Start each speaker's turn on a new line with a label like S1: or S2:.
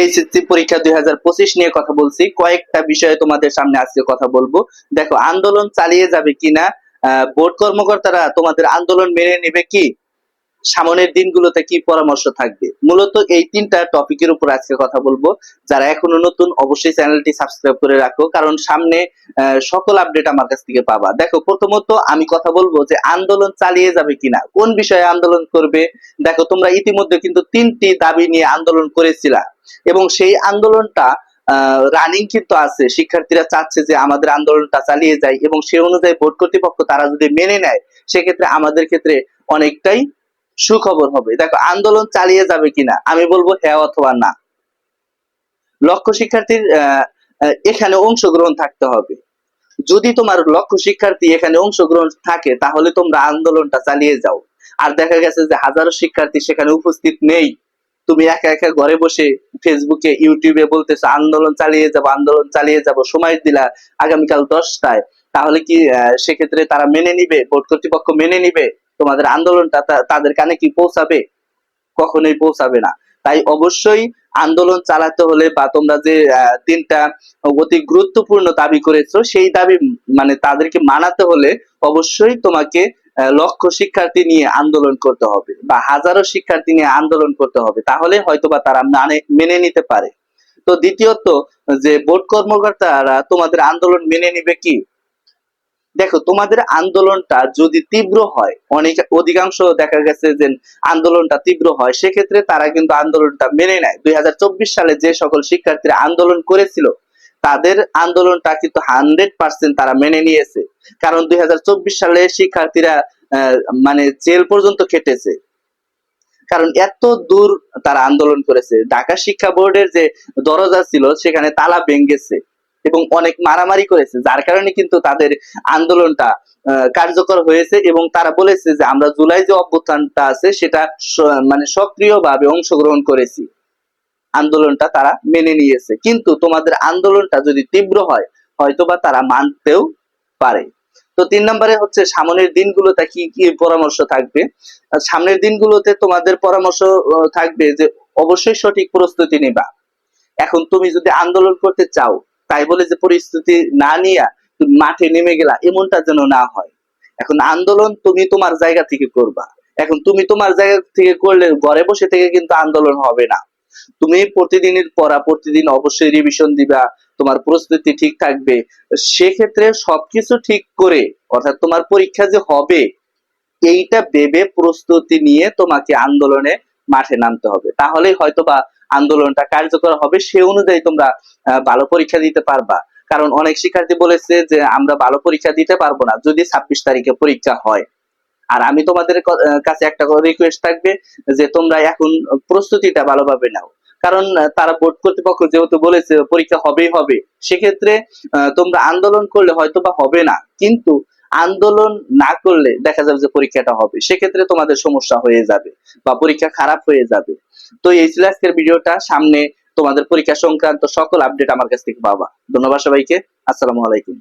S1: HSC পরীক্ষা দুই হাজার পঁচিশ নিয়ে কথা বলছি। কয়েকটা বিষয়ে তোমাদের সামনে আজকে কথা বলব। দেখো, আন্দোলন চালিয়ে যাবে কিনা বোর্ড কর্মকর্তারা তোমাদের আন্দোলন মেনে নেবে কি? সামনের দিনগুলোতে কি পরামর্শ থাকবে? মূলত এই তিনটা টপিকের উপর আজকে কথা বলব। যারা এখনও নতুন, অবশ্যই চ্যানেলটি সাবস্ক্রাইব করে রাখো, কারণ সামনে সকল আপডেট আমার কাছ থেকে পাবা। দেখো, প্রথমত আমি কথা বলব যে আন্দোলন চালিয়ে যাবে কিনা, কোন বিষয়ে আন্দোলন করবে? দেখো, তোমরা ইতিমধ্যে কিন্তু তিনটি দাবি নিয়ে আন্দোলন করেছিলা। এবং সেই আন্দোলনটা রানিং কিন্তু আছে। শিক্ষার্থীরা চাচ্ছে যে আমাদের আন্দোলনটা চালিয়ে যায় এবং সে অনুযায়ী বোর্ড কর্তৃপক্ষ তারা যদি মেনে নেয়, সেক্ষেত্রে আমাদের ক্ষেত্রে অনেকটাই সুখবর হবে। দেখো, আন্দোলন চালিয়ে যাবে কিনা, আমি বলব হ্যাঁ অথবা না। লক্ষ্য শিক্ষার্থীর এখানে অংশগ্রহণ থাকতে হবে। যদি তোমার লক্ষ্য শিক্ষার্থী এখানে অংশগ্রহণ থাকে, তাহলে তোমরা আন্দোলনটা চালিয়ে যাও। আর দেখা গেছে যে হাজারো শিক্ষার্থী সেখানে উপস্থিত নেই। তুমি একা একা ঘরে বসে ফেসবুকে ইউটিউবে বলতেছো, আন্দোলন চালিয়ে যাব, আন্দোলন চালিয়ে যাব, সময় দিলা আগামীকাল দশটায়। তাহলে কি সেক্ষেত্রে তারা মেনে নিবে? বোর্ড কর্তৃপক্ষ মেনে নিবে? তোমাদের আন্দোলনটা তাদের কানে কি পৌঁছাবে? কখনোই পৌঁছাবে না। তাই অবশ্যই আন্দোলন চালাতে হলে বা তোমরা যে তিনটা অতি গুরুত্বপূর্ণ দাবি করেছ, সেই দাবি মানে তাদেরকে মানাতে হলে অবশ্যই তোমাকে লক্ষ শিক্ষার্থী নিয়ে আন্দোলন করতে হবে বা হাজারো শিক্ষার্থী নিয়ে আন্দোলন করতে হবে, তাহলে হয়তোবা তারা মানে মেনে নিতে পারে। তো দ্বিতীয়ত যে বোর্ড কর্মকর্তারা তোমাদের আন্দোলন মেনে নিবে কি? দেখো, তোমাদের আন্দোলনটা যদি তীব্র হয়, অনেক অধিকাংশ দেখা গেছে যে আন্দোলনটা তীব্র হয়, সেক্ষেত্রে তারা কিন্তু আন্দোলনটা মেনে নেয়। দুই হাজার চব্বিশ সালে যে সকল শিক্ষার্থীরা আন্দোলন করেছিল তাদের আন্দোলনটা কিন্তু হান্ড্রেড পার্সেন্ট তারা মেনে নিয়েছে। কারণ দুই হাজার চব্বিশ সালে শিক্ষার্থীরা মানে জেল পর্যন্ত খেটেছে। কারণ এত দূর তারা আন্দোলন করেছে। ঢাকা শিক্ষা বোর্ডের যে দরজা ছিল, সেখানে তালা ভেঙ্গেছে এবং অনেক মারামারি করেছে, যার কারণে কিন্তু তাদের আন্দোলনটা কার্যকর হয়েছে এবং তারা বলেছে যে আমরা জুলাই যে অভ্যুত্থানটা আছে, সেটা মানে সক্রিয়ভাবে অংশগ্রহণ করেছি। আন্দোলনটা তারা মেনে নিয়েছে। কিন্তু তোমাদের আন্দোলনটা যদি তীব্র হয়, হয়তোবা তারা মানতেও পারে। তো তিন নম্বরে হচ্ছে সামনের দিনগুলোতে কি কি পরামর্শ থাকবে? সামনের দিনগুলোতে তোমাদের পরামর্শ থাকবে যে অবশ্যই সঠিক প্রস্তুতি নিবা। এখন তুমি যদি আন্দোলন করতে চাও, তাই বলে যে পরিস্থিতি না নিয়ে মাঠে নেমে গেলা, এমনটা যেন না হয়। এখন আন্দোলন তুমি তোমার জায়গা থেকে করবা। এখন তুমি তোমার জায়গা থেকে করলে, ঘরে বসে থেকে কিন্তু আন্দোলন হবে না। তুমি প্রতিদিনের পড়া প্রতিদিন অবশ্যই রিভিশন দিবা, তোমার প্রস্তুতি ঠিক থাকবে। সেক্ষেত্রে সবকিছু ঠিক করে, অর্থাৎ তোমার পরীক্ষা যে হবে, এইটা ভেবে প্রস্তুতি নিয়ে তোমাকে আন্দোলনে মাঠে নামতে হবে। তাহলেই হয়তোবা আন্দোলনটা কার্যকর হবে, সে অনুযায়ী তোমরা ভালো পরীক্ষা দিতে পারবা। কারণ অনেক শিক্ষার্থী বলেছে যে, আমরা ভালো পরীক্ষা দিতে পারব না যদি ছাব্বিশ তারিখে পরীক্ষা হয়। আর আমি তোমাদের কাছে একটা রিকোয়েস্ট থাকবে যে তোমরা এখন প্রস্তুতিটা ভালোভাবে নাও। কারণ তারা বোর্ড কর্তৃপক্ষ যেহেতু বলেছে পরীক্ষা হবেই হবে, সেক্ষেত্রে তোমরা আন্দোলন করলে হয়তো বা হবে না। কিন্তু আন্দোলন না করলে দেখা যাবে যে পরীক্ষাটা হবে। সেক্ষেত্রে তোমাদের সমস্যা হয়ে যাবে বা পরীক্ষা খারাপ হয়ে যাবে। তো এই ছিল আজকের ভিডিওটা। সামনে তোমাদের পরীক্ষা সংক্রান্ত সকল আপডেট আমার কাছ থেকে পাবা। ধন্যবাদ সবাইকে। আসসালামু আলাইকুম।